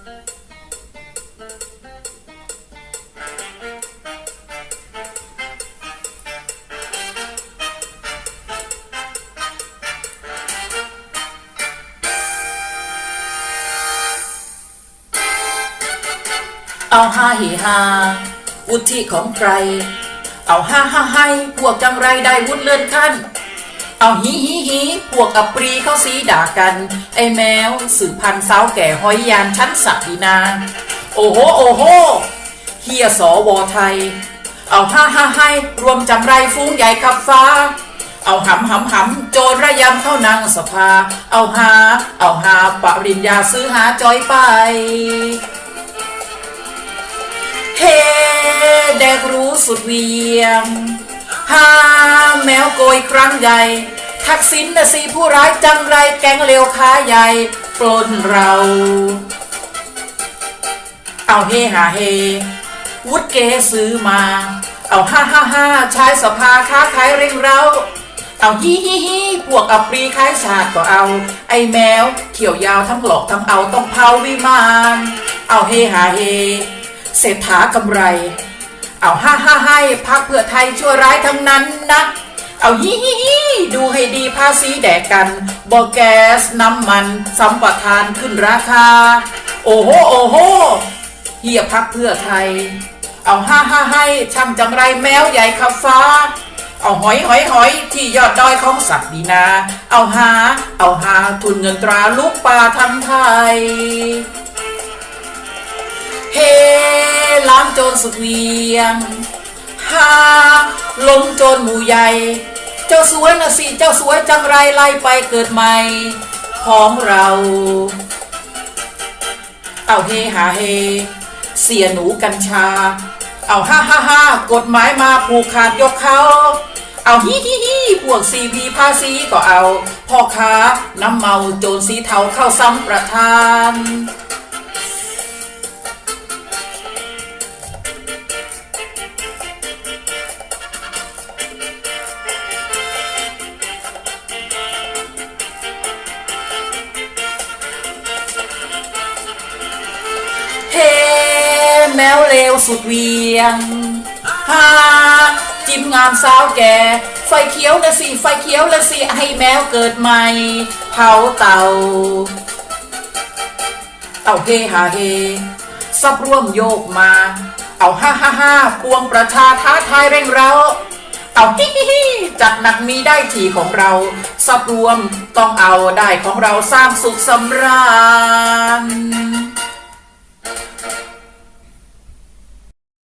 เอาห้าเฮฮาวุฒิของใคร เอาห้าห้าให้ พวกจังไรได้วุฒิเลื่อนขั้น เอาฮีฮีฮีพวกอัปรีเขาสีด่ากัน ไอ้แมวสืบพันธุ์สาวแก่ห้อยยานชั้นศักดินา โอ้โหโอ้โหเฮียสอวอไทย เอาห้าห้าให้รวมจำไรฟุ้งใหญ่ขับฟ้า เอาหำหำหำโจรระยำเข้านางสภา เอาหา เอาหาปริญญาซื้อหาจอยไป เฮ้แดกรู้สุดเวียง หาแมวโกยครั้งใหญ่ ทักษิณนะสิผู้ร้ายจังไรแก๊งเลวขาใหญ่ ปล้นเรา เอาเฮหาเฮ วุฒเกซื้อมา เอาห้าห้าห้าชายสภาค้าขายเร่งเรา เอาฮีฮีฮีพวกอัปรีขายชาติก็เอา ไอแมว เขียวยาวทั้งหลอกทั้งเอาต้องเผาวิมาน เอาเฮหาเฮ เศรษฐากำไร เอาห้าห้าให้พักเพื่อไทยชั่วร้ายทั้งนั้นนะเอาฮิฮิฮิดูให้ดีภาษีแดกกันบอกแก๊สน้ำมันสัมปทานขึ้นราคา โอ้โหโอ้โหเฮียพักเพื่อไทย เอาห้าห้าให้ช่างจังไรแมวใหญ่ขับฟ้า เอาหอยหอยหอยที่ยอดดอยของศักดินา เอาหา เอาหาทุนเงินตราลูกป่าทั้งไทย เฮล้างโจรสุดเวียงฮาล้มโจรหมู่ใหญ่ เจ้าสวยนะสิ เจ้าสวยจังไรไล่ไปเกิดใหม่ของเราเอาเฮหาเฮ เสียหนูกัญชา เอาห้าห้าห้ากฎหมายมาผูกขาดยกเขา เอาฮิฮิฮิพวกซีพีภาษีก็เอา พ่อค้าน้ำเมาโจรสีเทาเข้าซ้ำประทาน เฮแมวเลวสุดเวียงฮาจิ้มงามสาวแก่ ไฟเขียวละสิ ไฟเขียวละสิ ให้แมวเกิดใหม่ เผาเต่าเอาเฮฮาเฮซับร่วมโยกมา เอาห้าห้าห้าปวงประชาท้าทายเร่งเราเอาฮิฮิฮิจัดหนักมีได้ทีของเราซับรวมต้องเอาได้ของเราสร้างสุขสำราญ